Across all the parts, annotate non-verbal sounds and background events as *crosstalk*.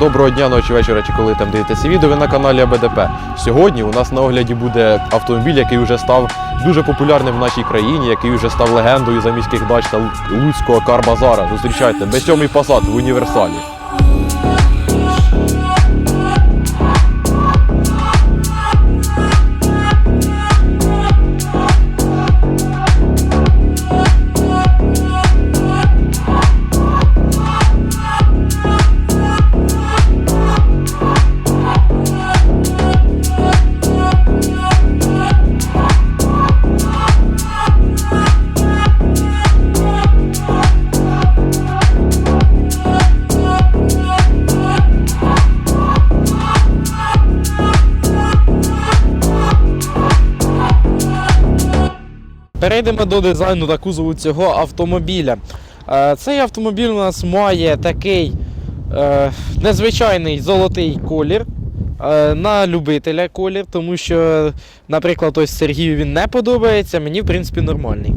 доброго дня, ночі, вечора, чи коли там дивитеся відео ви на каналі АБДП. Сьогодні у нас на огляді буде автомобіль, який вже став дуже популярним в нашій країні, який вже став легендою за міських дач та Луцького карбазара. Зустрічайте, Б7 Passat в універсалі. Перейдемо до дизайну та кузову цього автомобіля. Е, Цей автомобіль у нас має такий е, незвичайний золотий колір. е, На любителя колір, тому що, наприклад, ось Сергію він не подобається, мені в принципі нормальний.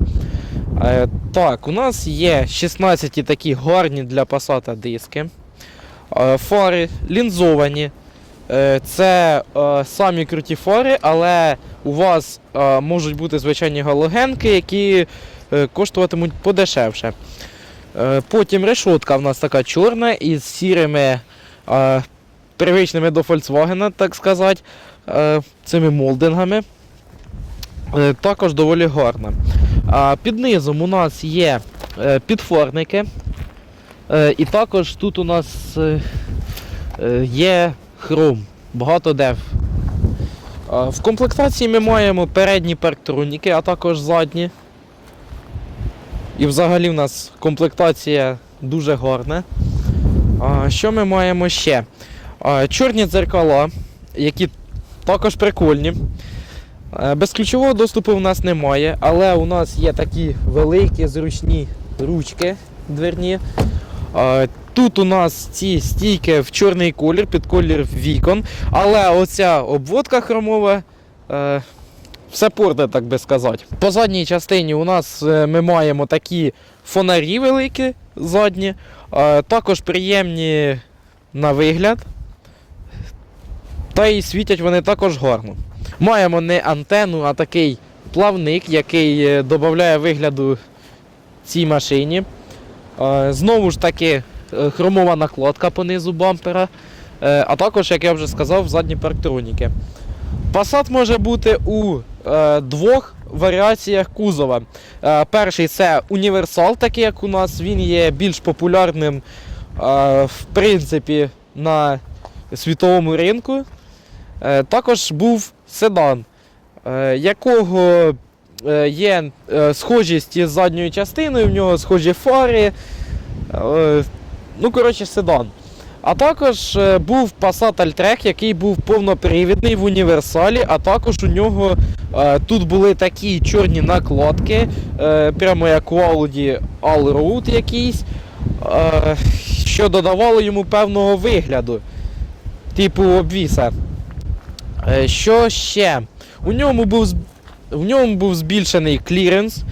Так, у нас є 16 такі гарні для Passat диски. Фари лінзовані. Е, Це е, самі круті фари, але у вас е, можуть бути звичайні галогенки, які коштуватимуть подешевше. Потім решотка в нас така чорна із сірими е, привичними до Volkswagen, так сказати, цими молдингами. Також доволі гарна. Під низом у нас є підфорники. І також тут у нас є хром, багато дев. В комплектації ми маємо передні парктроніки, а також задні. І взагалі в нас комплектація дуже гарна. Що ми маємо ще? Чорні дзеркала, які також прикольні. Безключового доступу в нас немає, але у нас є такі великі зручні ручки дверні. Тут у нас ці стійки в чорний колір, під колір вікон, але оця обводка хромова е, все порте, так би сказати. По задній частині у нас е, ми маємо такі фонарі великі задні, е, також приємні на вигляд. Та і світять вони також гарно. Маємо не антенну, а такий плавник, який е, додає вигляду цій машині. Знову ж таки, хромова накладка по низу бампера, е, а також, як я вже сказав, задні парктроніки. Passat може бути у е, двох варіаціях кузова. Е, перший це універсал, такий як у нас. Він є більш популярним е, в принципі на світовому ринку. Е, також був седан, е, якого е, є е, схожість із задньою частиною, в нього схожі фари. Ну, коротше, седан. А також е, був Passat Alltrack, який був повнопривідний в універсалі, а також у нього е, тут були такі чорні накладки, е, прямо як у Audi Allroad якийсь, е, що додавало йому певного вигляду, типу обвіса. Е, що ще? У ньому був, в ньому був збільшений кліренс.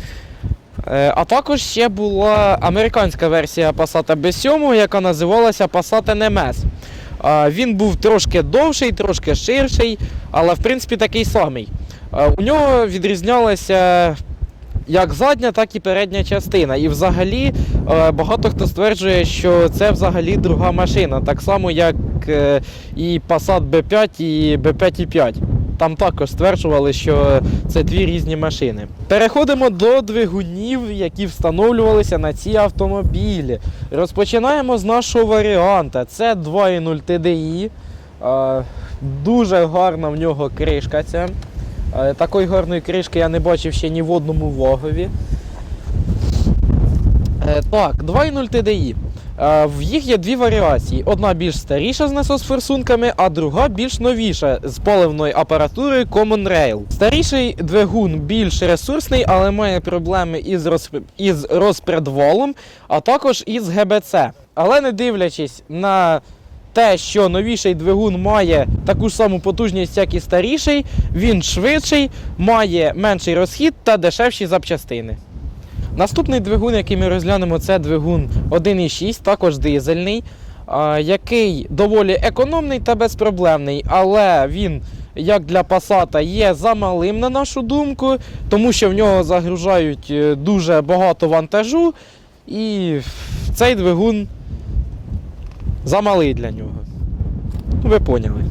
Е, А також ще була американська версія Passat B7, яка називалася Passat NMS. Е, Він був трошки довший, трошки ширший, але в принципі такий самий. Е, У нього відрізнялася як задня, так і передня частина. І взагалі багато хто стверджує, що це взагалі друга машина, так само як і Passat B5 і B5,5. Там також стверджували, що це дві різні машини. Переходимо до двигунів, які встановлювалися на ці автомобілі. Розпочинаємо з нашого варіанта. Це 2.0 TDI. Дуже гарна в нього кришка ця. Такої гарної кришки я не бачив ще ні в одному вагові. Е, Так, 2.0 TDI. Е, В їх є дві варіації. Одна більш старіша з насосфорсунками, а друга більш новіша з паливною апаратурою Common Rail. Старіший двигун більш ресурсний, але має проблеми із, розп... із розпредвалом, а також із ГБЦ. Але не дивлячись на те, що новіший двигун має таку ж саму потужність, як і старіший, він швидший, має менший розхід та дешевші запчастини. Наступний двигун, який ми розглянемо, це двигун 1.6, також дизельний, який доволі економний та безпроблемний, але він, як для Passat, є замалим, на нашу думку, тому що в нього загружають е, дуже багато вантажу, і цей двигун замалий для нього. Ви поняли.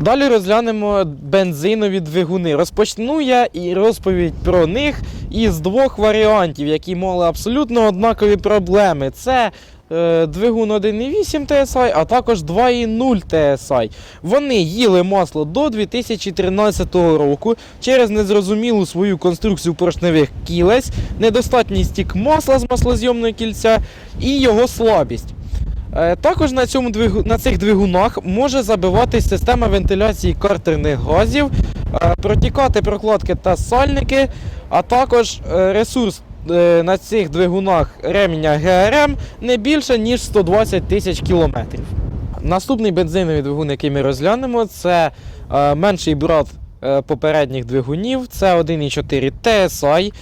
Далі розглянемо бензинові двигуни. Розпочну я і розповідь про них із двох варіантів, які мали абсолютно однакові проблеми. Це е, двигун 1.8 TSI, а також 2.0 TSI. Вони їли масло до 2013 року через незрозумілу свою конструкцію поршневих кілець, недостатній стік масла з маслозйомного кільця і його слабість. Е, Також на, цьому двигу, на цих двигунах може забиватись система вентиляції картерних газів, е, протікати прокладки та сальники, а також е, ресурс на цих двигунах ременя ГРМ не більше ніж 120 тисяч кілометрів. Наступний бензиновий двигун, який ми розглянемо, це менший брат попередніх двигунів, це 1.4 TSI,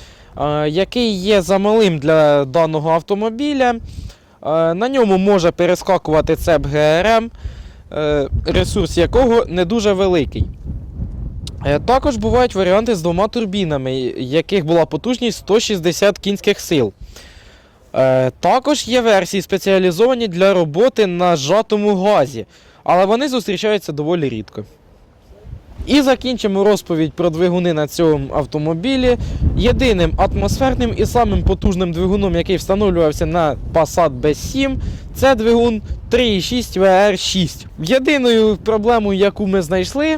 який є замалим для даного автомобіля. Е, На ньому може перескакувати цеп ГРМ, е, ресурс якого не дуже великий. Е, Також бувають варіанти з двома турбінами, яких була потужність 160 кінських сил. Також є версії спеціалізовані для роботи на зжатому газі, але вони зустрічаються доволі рідко. І закінчимо розповідь про двигуни на цьому автомобілі. Єдиним атмосферним і самим потужним двигуном, який встановлювався на Passat B7, це двигун 3.6 VR6. Єдиною проблемою, яку ми знайшли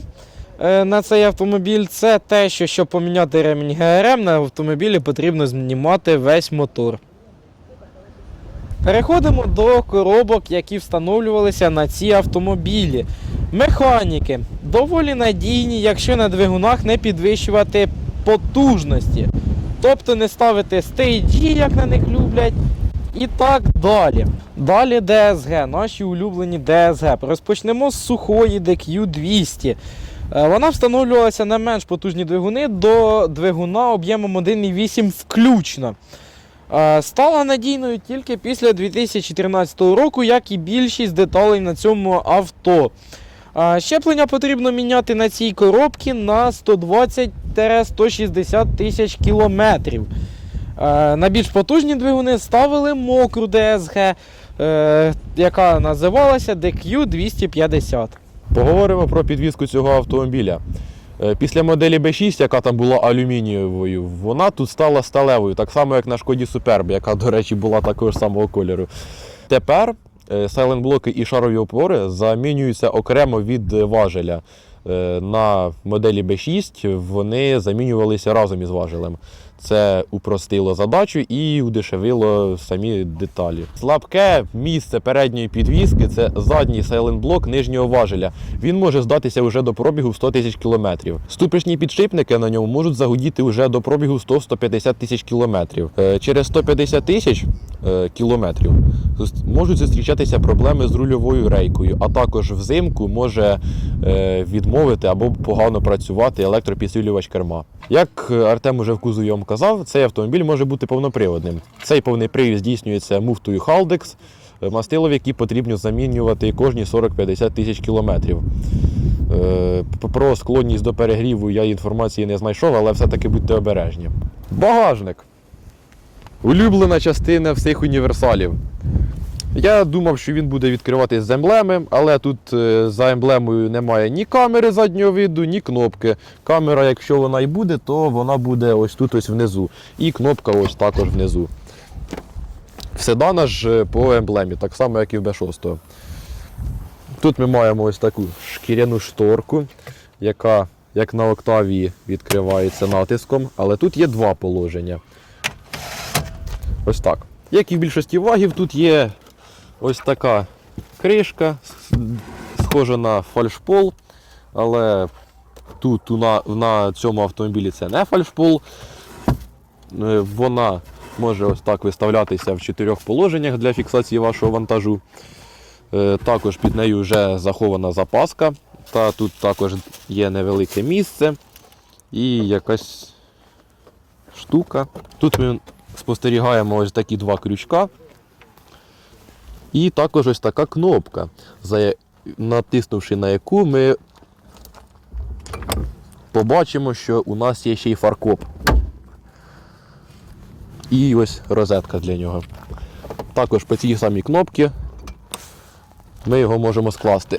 е, на цей автомобіль, це те, що щоб поміняти ремінь ГРМ на автомобілі потрібно знімати весь мотор. Переходимо до коробок, які встановлювалися на ці автомобілі. Механіки доволі надійні, якщо на двигунах не підвищувати потужності. Тобто не ставити стейджі, як на них люблять, і так далі. Далі DSG, наші улюблені DSG. Розпочнемо з сухої DQ200. Е, Вона встановлювалася на менш потужні двигуни до двигуна об'ємом 1,8 включно. Е, Стала надійною тільки після 2014 року, як і більшість деталей на цьому авто. Е, Щеплення потрібно міняти на цій коробці на 120-160 тисяч кілометрів. Е, На більш потужні двигуни ставили мокру е, яка називалася DQ250. Поговоримо про підвізку цього автомобіля. Е, Після моделі B6, яка там була алюмінієвою, вона тут стала сталевою, так само як на шкоді Superb, яка, до речі, була такого ж самого кольору. Тепер сайлентблоки і шарові опори замінюються окремо від важеля. Е, На моделі B6 вони замінювалися разом із важелем. Це упростило задачу і удешевило самі деталі. Слабке місце передньої підвіски це задній сайлентблок нижнього важеля. Він може здатися вже до пробігу в 100 тисяч кілометрів. Ступичні підшипники на ньому можуть загудіти вже до пробігу 100-150 тисяч кілометрів. Е, Через 150 тисяч е, кілометрів можуть зустрічатися проблеми з рульовою рейкою, а також взимку може е, відмовити або погано працювати електропідсилювач керма. Як Артем уже в кузові вам казав, цей автомобіль може бути повноприводним. Цей повний привід здійснюється муфтою Haldex, мастилові, мастило, які потрібно замінювати кожні 40-50 тисяч кілометрів. Е, Про склонність до перегріву я інформації не знайшов, але все-таки будьте обережні. Багажник. Улюблена частина всіх універсалів. Я думав, що він буде відкриватись з емблеми, але тут е, за емблемою немає ні камери заднього виду, ні кнопки. Камера, якщо вона і буде, то вона буде ось тут ось внизу. І кнопка ось також внизу. Седана ж е, по емблемі, так само, як і в B6. Тут ми маємо ось таку шкіряну шторку, яка, як на Октавії, відкривається натиском, але тут є два положення. Ось так. Як і в більшості вагів, тут є ось така кришка, схожа на фальшпол, але тут на, на цьому автомобілі це не фальшпол. Е, Вона може ось так виставлятися в чотирьох положеннях для фіксації вашого вантажу. Е, Також під нею вже захована запаска. Та тут також є невелике місце і якась штука. Тут ми спостерігаємо ось такі два крючка. І також ось така кнопка, натиснувши на яку ми побачимо, що у нас є ще й фаркоп. І ось розетка для нього. Також по цій самій кнопці ми його можемо скласти.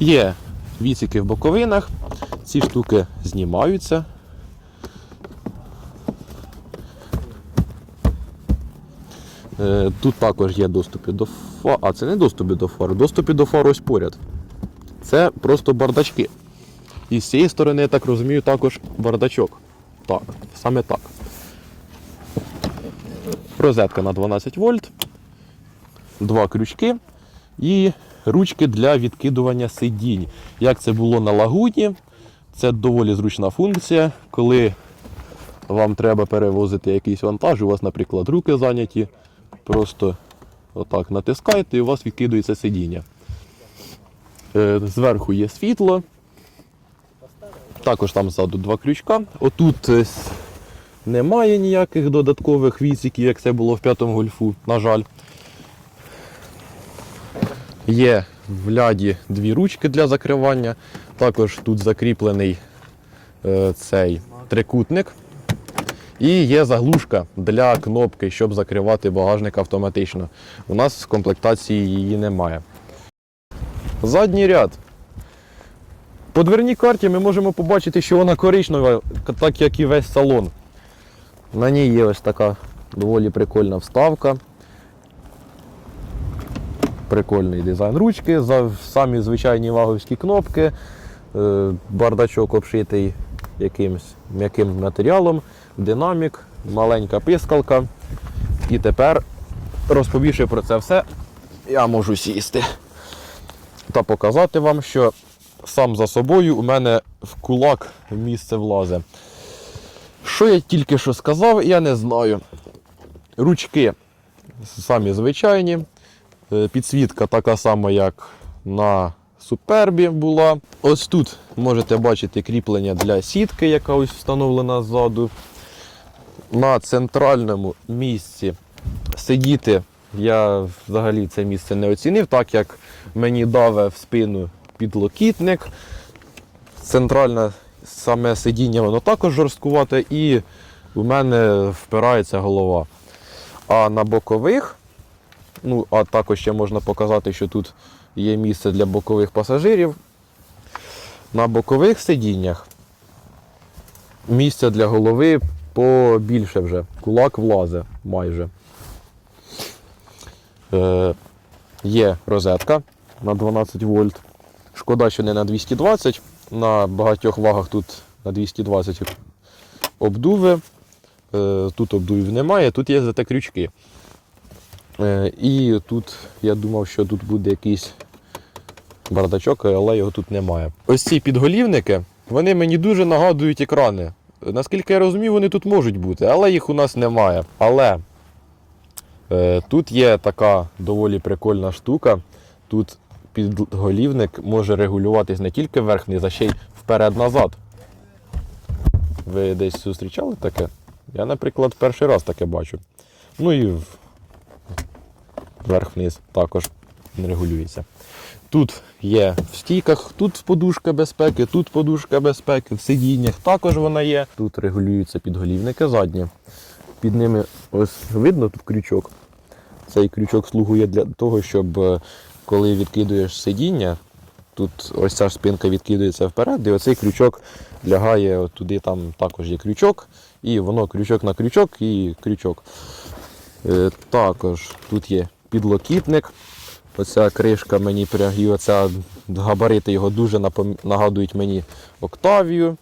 Є відсіки в боковинах, ці штуки знімаються. Тут також є доступи до фар. А це не доступи до фар, доступи до фар ось поряд. Це просто бардачки. І з цієї сторони, я так розумію, також бардачок. Так, саме так. Розетка на 12 вольт, два крючки і ручки для відкидування сидінь. Як це було на лагуні, це доволі зручна функція, коли вам треба перевозити якийсь вантаж, у вас, наприклад, руки зайняті, просто отак натискаєте і у вас відкидується сидіння. Е, Зверху є світло. Також там ззаду два крючка. Отут е, немає ніяких додаткових вісиків, як це було в п'ятому гольфу, на жаль. Є в ляді дві ручки для закривання. Також тут закріплений е, цей трикутник. І є заглушка для кнопки, щоб закривати багажник автоматично. У нас в комплектації її немає. Задній ряд. По дверній карті ми можемо побачити, що вона коричнева, так як і весь салон. На ній є ось така доволі прикольна вставка. Прикольний дизайн ручки, самі звичайні ваговські кнопки, е, бардачок обшитий якимсь м'яким матеріалом, динамік, маленька пискалка. І тепер, розповівши про це все, я можу сісти та показати вам, що сам за собою у мене в кулак місце влазе. Що я тільки що сказав, я не знаю. Ручки самі звичайні. Е, Підсвітка така сама, як на супербі була. Ось тут можете бачити кріплення для сітки, яка ось встановлена ззаду. На центральному місці сидіти я взагалі це місце не оцінив, так як мені даве в спину підлокітник. Центральне саме сидіння воно також жорсткувате і у мене впирається голова. А на бокових, ну, а також ще можна показати, що тут є місце для бокових пасажирів. На бокових сидіннях місця для голови побільше вже. Кулак влазе майже. Е, є розетка на 12 вольт. Шкода, що не на 220. На багатьох вагах тут на 220 обдуви. Е, Тут обдувів немає, тут є зате крючки. Е, І тут я думав, що тут буде якийсь бардачок, але його тут немає. Ось ці підголівники, вони мені дуже нагадують екрани. Наскільки я розумію, вони тут можуть бути, але їх у нас немає. Але е, тут є така доволі прикольна штука. Тут підголівник може регулюватись не тільки вверх-вниз, а ще й вперед-назад. Ви десь зустрічали таке? Я, наприклад, перший раз таке бачу. Ну і вверх-вниз також регулюється. Тут є в стійках, тут подушка безпеки, тут подушка безпеки, в сидіннях також вона є. Тут регулюються підголівники задні. Під ними ось видно тут крючок. Цей крючок слугує для того, щоб е, коли відкидуєш сидіння, тут ось ця спинка відкидується вперед, і оцей крючок лягає туди, там також є крючок, і воно крючок на крючок і крючок. Е, також тут є підлокітник. Оця кришка мені і габарити його дуже нагадують мені Октавію.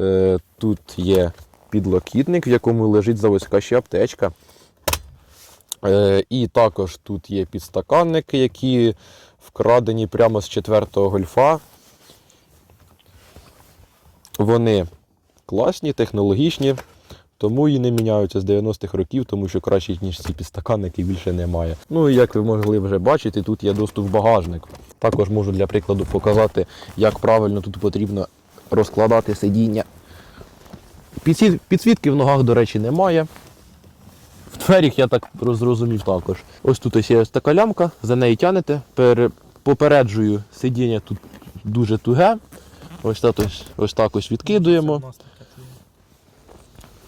Е, тут є підлокітник, в якому лежить заводська ще аптечка. Е, і також тут є підстаканники, які вкрадені прямо з четвертого гольфа. Вони класні, технологічні. Тому і не міняються з 90-х років, тому що краще, ніж ці підстаканники, більше немає. Ну і як ви могли вже бачити, тут є доступ в багажник. Також можу для прикладу показати, як правильно тут потрібно розкладати сидіння. Підсвітки в ногах, до речі, немає. В дверях я так зрозумів також. Ось тут є ось така лямка, за неї тянете, пере- попереджую, сидіння тут дуже туге. Ось так ось, ось так ось відкидуємо.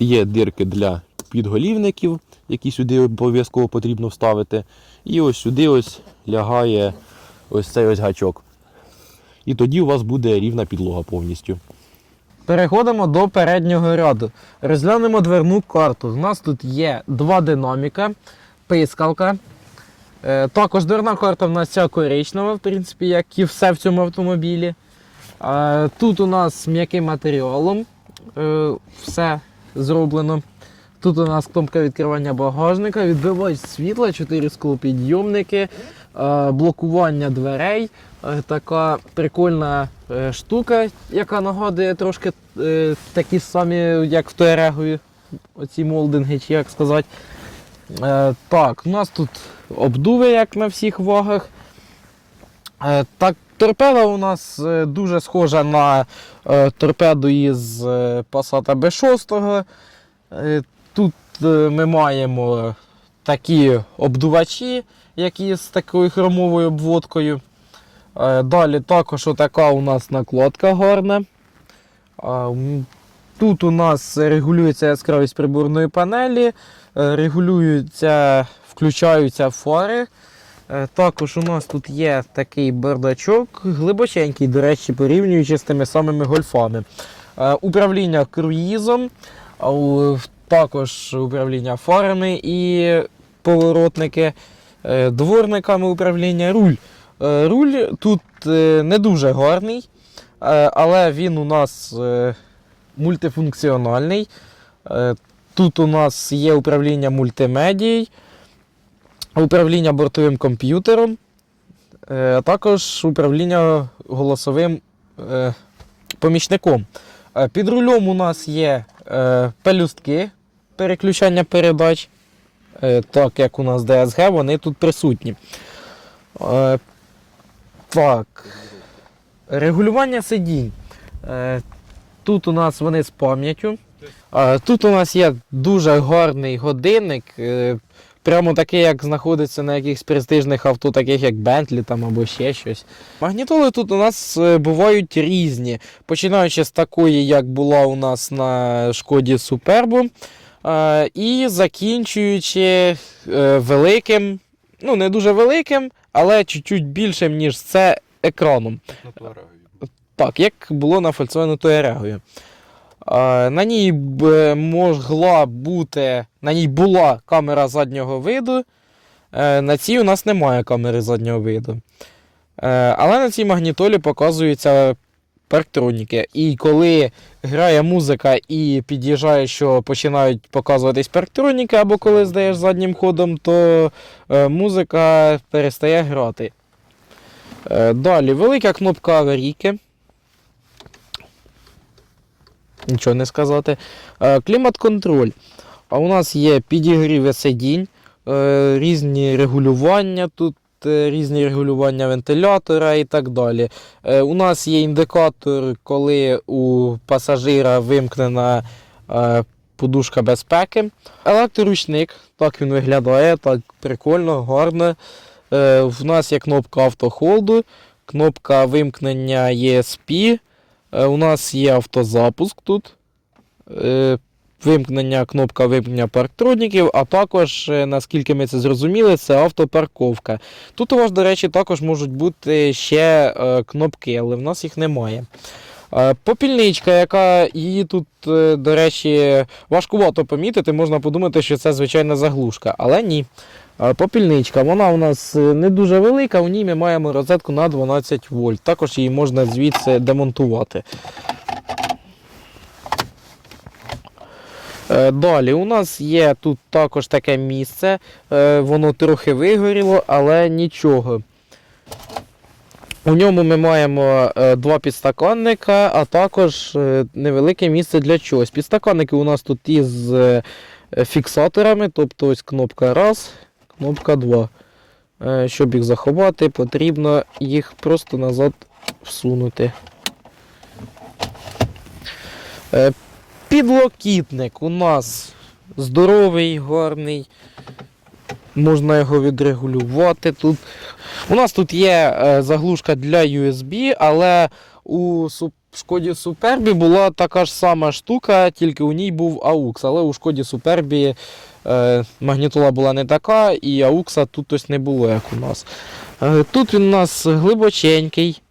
Є дирки для підголівників, які сюди обов'язково потрібно вставити. І ось сюди ось лягає ось цей ось гачок. І тоді у вас буде рівна підлога повністю. Переходимо до переднього ряду. Розглянемо дверну карту. У нас тут є два динаміка, пискалка. Е, також дверна карта в нас ця коричнева, в принципі, як і все в цьому автомобілі. Е, тут у нас м'яким матеріалом е, все зроблено. Тут у нас кнопка відкривання багажника, відбивач світла, 4 склопідйомники, е, блокування дверей. Е, Така прикольна е, штука, яка нагадує трошки такі самі, як в Туарегові, оці молдинги, чи як сказати. Так, у нас тут обдуви, як на всіх вагах. Так, торпеда у нас е, дуже схожа на е, торпеду із е, Passat B6. Е, тут ми маємо такі обдувачі, які з такою хромовою обводкою. Далі також отака у нас накладка гарна. Тут у нас регулюється яскравість приборної панелі, регулюються, включаються фари. Е, Також у нас тут є такий бардачок, глибоченький, до речі, порівнюючи з тими самими гольфами. Е, Управління круїзом, також управління фарами і поворотники, е, дворниками управління руль. Руль тут не дуже гарний, але він у нас мультифункціональний. Тут у нас є управління мультимедією, управління бортовим комп'ютером, е, а також управління голосовим е, помічником. Е, Під рулем у нас є пелюстки переключання передач. Так як у нас DSG, вони тут присутні. Так. Регулювання сидінь. Тут у нас вони з пам'яттю. Тут у нас є дуже гарний годинник. Прямо такий, як знаходиться на якихось престижних авто, таких як Bentley там або ще щось. Магнітоли тут у нас е, бувають різні. Починаючи з такої, як була у нас на шкоді Супербу, е, і закінчуючи е, великим, ну не дуже великим, але чуть-чуть більшим, ніж це екраном. Так, як було на Volkswagen Touareg. На ній могла бути, на ній була камера заднього виду. Е, На цій у нас немає камери заднього виду. Е, Але на цій магнітолі показуються парктроніки. І коли грає музика і під'їжджає, що починають показуватись парктроніки, або коли здаєш заднім ходом, то е, музика перестає грати. Далі, велика кнопка аварійки. Нічого не сказати. Е, Клімат-контроль. А у нас є підігріви сидінь, е, різні регулювання тут. е, Різні регулювання вентилятора і так далі. У нас є індикатор, коли у пасажира вимкнена подушка безпеки. Електроручник, так він виглядає, так прикольно, гарно. В нас є кнопка автохолду, кнопка вимкнення ESP. Е, у нас є автозапуск тут. Е, вимкнення, кнопка вимкнення парктроніків, а також, е, наскільки ми це зрозуміли, це автопарковка. Тут у вас, до речі, також можуть бути ще кнопки, але в нас їх немає. Попільничка, яка її тут, до речі, важкувато помітити, можна подумати, що це звичайна заглушка, але ні. Попільничка, вона у нас е, не дуже велика, у ній ми маємо розетку на 12 вольт. Також її можна звідси демонтувати. Е, Далі у нас є тут також таке місце, е, воно трохи вигоріло, але нічого. У ньому ми маємо два підстаканника, а також невелике місце для чогось. Підстаканники у нас тут із фіксаторами, тобто ось кнопка раз, кнопка 2. Е, Щоб їх заховати, потрібно їх просто назад всунути. Е, Підлокітник у нас здоровий, гарний. Можна його відрегулювати тут. У нас тут є е, заглушка для USB, але у Шкоді Супербі була така ж сама штука, тільки у ній був AUX. Але у Шкоді Супербі магнітола була не така, і AUX тут ось не було, як у нас. Е, тут він у нас глибоченький,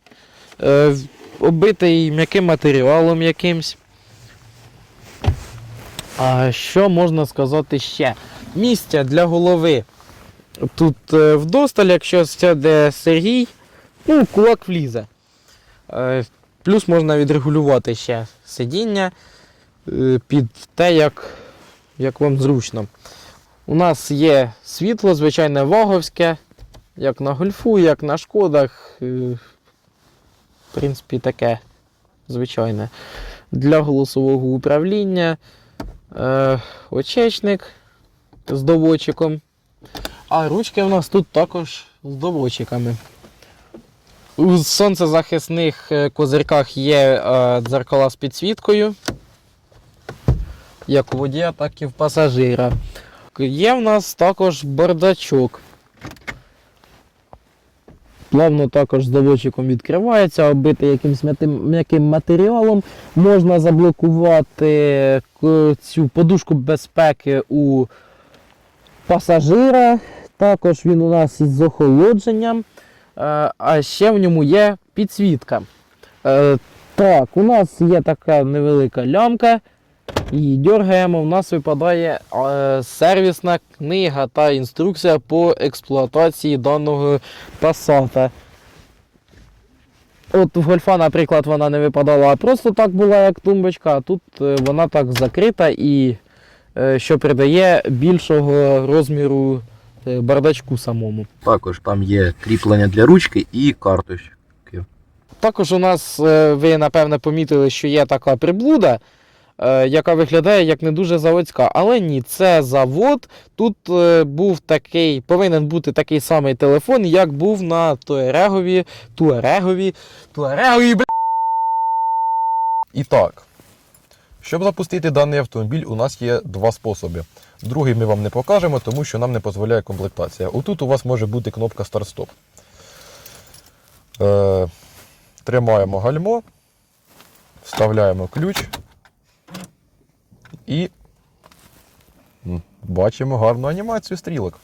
е, оббитий м'яким матеріалом якимсь. А що можна сказати ще? Місця для голови. Тут е, вдосталь, якщо сяде Сергій, ну, кулак влізе. Е, плюс можна відрегулювати ще сидіння е, під те, як, як вам зручно. У нас є світло, звичайне ваговське, як на гольфу, як на шкодах. Е, в принципі, таке звичайне. Для голосового управління. Е, очечник з доводчиком. А ручки в нас тут також з доводчиками. У сонцезахисних е, козирках є дзеркала з підсвіткою. Як у водія, так і в пасажира. Є в нас також бардачок. Плавно також з доводчиком відкривається, оббитий якимось м'яким матеріалом. Можна заблокувати цю подушку безпеки у пасажира. Також він у нас із охолодженням. Е, А ще в ньому є підсвітка. Е, Так, у нас є така невелика лямка. І дергаємо, в нас випадає е, сервісна книга та інструкція по експлуатації даного пасата. От в гольфа, наприклад, вона не випадала, а просто так була як тумбочка, а тут е, вона так закрита і е, що придає більшого розміру е, бардачку самому. Також там є кріплення для ручки і карточки. Також у нас, е, ви напевне помітили, що є така приблуда, яка виглядає як не дуже заводська. Але ні, це завод. Тут е, був такий, повинен бути такий самий телефон, як був на Туарегові, Туарегові, Туарегові, бля. І так, щоб запустити даний автомобіль, у нас є два способи. Другий ми вам не покажемо, тому що нам не дозволяє комплектація. Отут у вас може бути кнопка старт-стоп. Е, тримаємо гальмо, вставляємо ключ і бачимо гарну анімацію стрілок.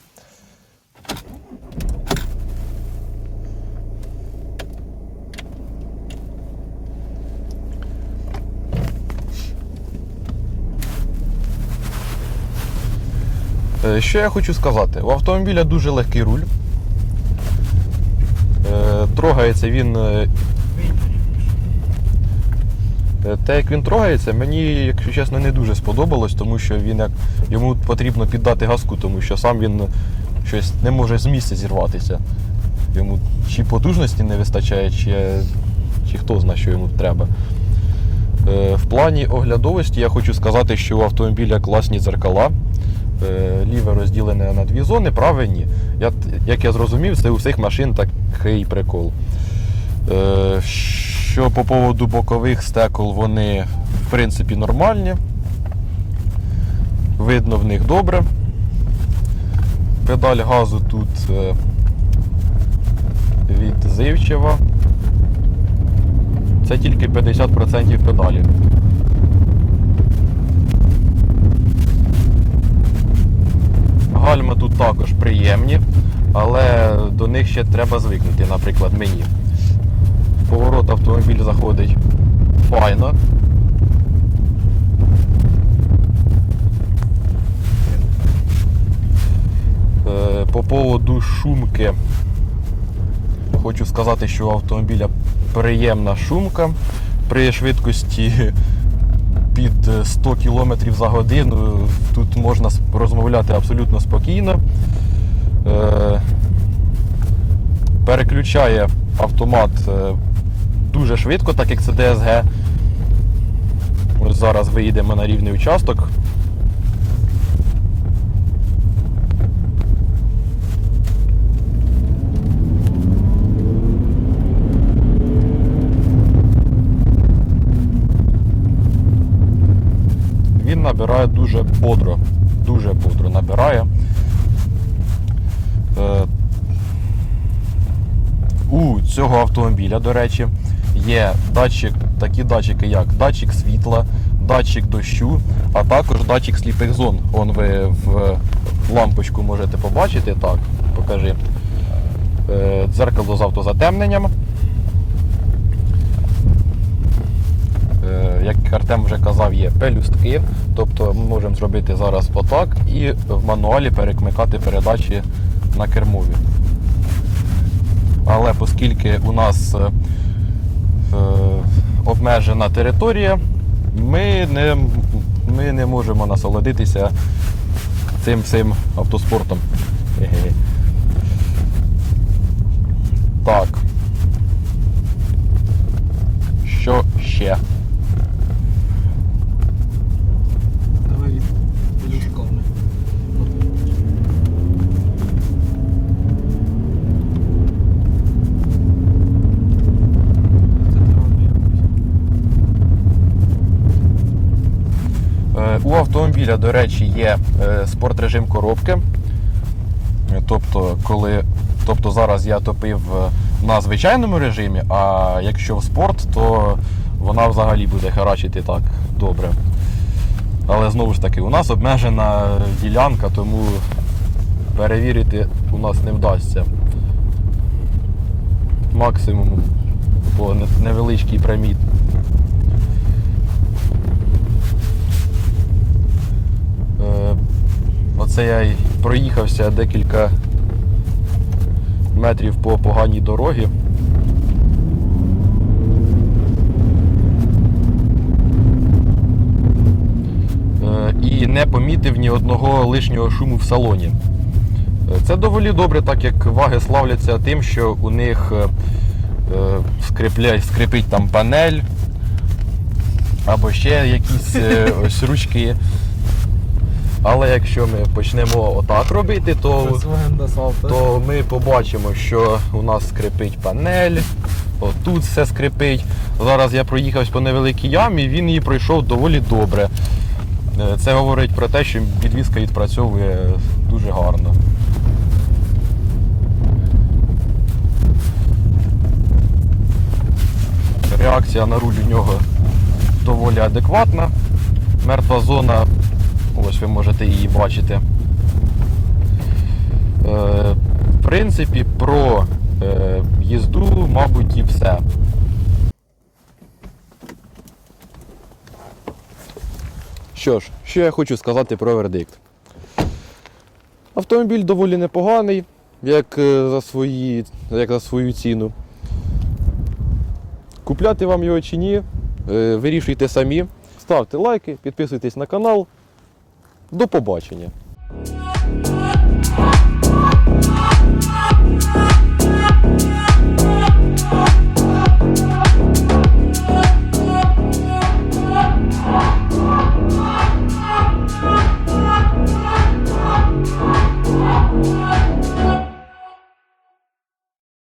Е, Що я хочу сказати? У автомобіля дуже легкий руль. Е, Трогається він. Е, е, Те, як він трогається, мені, якщо чесно, не дуже сподобалось, тому що він як йому потрібно піддати газку, тому що сам він щось не може з місця зірватися. Йому чи потужності не вистачає, чи, чи хто знає, що йому треба. Е, В плані оглядовості я хочу сказати, що у автомобіля класні дзеркала. Е, Ліве розділене на дві зони, праве ні. Я, як я зрозумів, це у всіх машин такий прикол. Що по поводу бокових стекол, вони в принципі нормальні. Видно в них добре. Педаль газу тут е, відзивчива. Це тільки 50% педалі. Гальма тут також приємні, але до них ще треба звикнути, наприклад, мені. Поворот автомобіль заходить файно. Е, По поводу шумки хочу сказати, що у автомобіля приємна шумка при швидкості під 100 км за годину. Тут можна розмовляти абсолютно спокійно. Е, Переключає автомат е, дуже швидко, так як це ДСГ. Ось зараз виїдемо на рівний участок. Він набирає дуже бодро, дуже бодро набирає. Е, у цього автомобіля, до речі, є датчик, такі датчики, як датчик світла, датчик дощу, а також датчик сліпих зон. Он ви в лампочку можете побачити. Так, покажи. Е, Дзеркало з автозатемненням. Е, Як Артем вже казав, є пелюстки. Тобто ми можемо зробити зараз отак і в мануалі перекмикати передачі на кермові. Але оскільки у нас е, обмежена територія, ми не, ми не можемо насолодитися цим всім автоспортом. Ге-ге. Так. Що ще? Давай від пелюшками. Е, У автомобіля, до речі, є е, спортрежим коробки. Е, Тобто, коли, тобто зараз я топив е, на звичайному режимі, а якщо в спорт, то вона взагалі буде харачити так добре. Але знову ж таки, у нас обмежена ділянка, тому перевірити у нас не вдасться. Максимум по не- невеличкій прямій Е, Оце я й проїхався декілька метрів по поганій дорогі. Е, І не помітив ні одного лишнього шуму в салоні. Е, Це доволі добре, так як ваги славляться тим, що у них е, скрипля, скрипить там панель або ще якісь *laughs* ось ручки. Але якщо ми почнемо отак робити, то, то ми побачимо, що у нас скрипить панель, отут все скрипить. Зараз я проїхався по невеликій ямі, він її пройшов доволі добре. Е, Це говорить про те, що підвізка відпрацьовує дуже гарно. Реакція на руль у нього доволі адекватна. Мертва зона, ось ви можете її бачити. Е, в принципі, про е, їзду, мабуть, і все. Що ж, що я хочу сказати про вердикт. Автомобіль доволі непоганий, як е, за, свої, як за свою ціну. Купляти вам його чи ні, вирішуйте самі. Ставте лайки, підписуйтесь на канал. До побачення.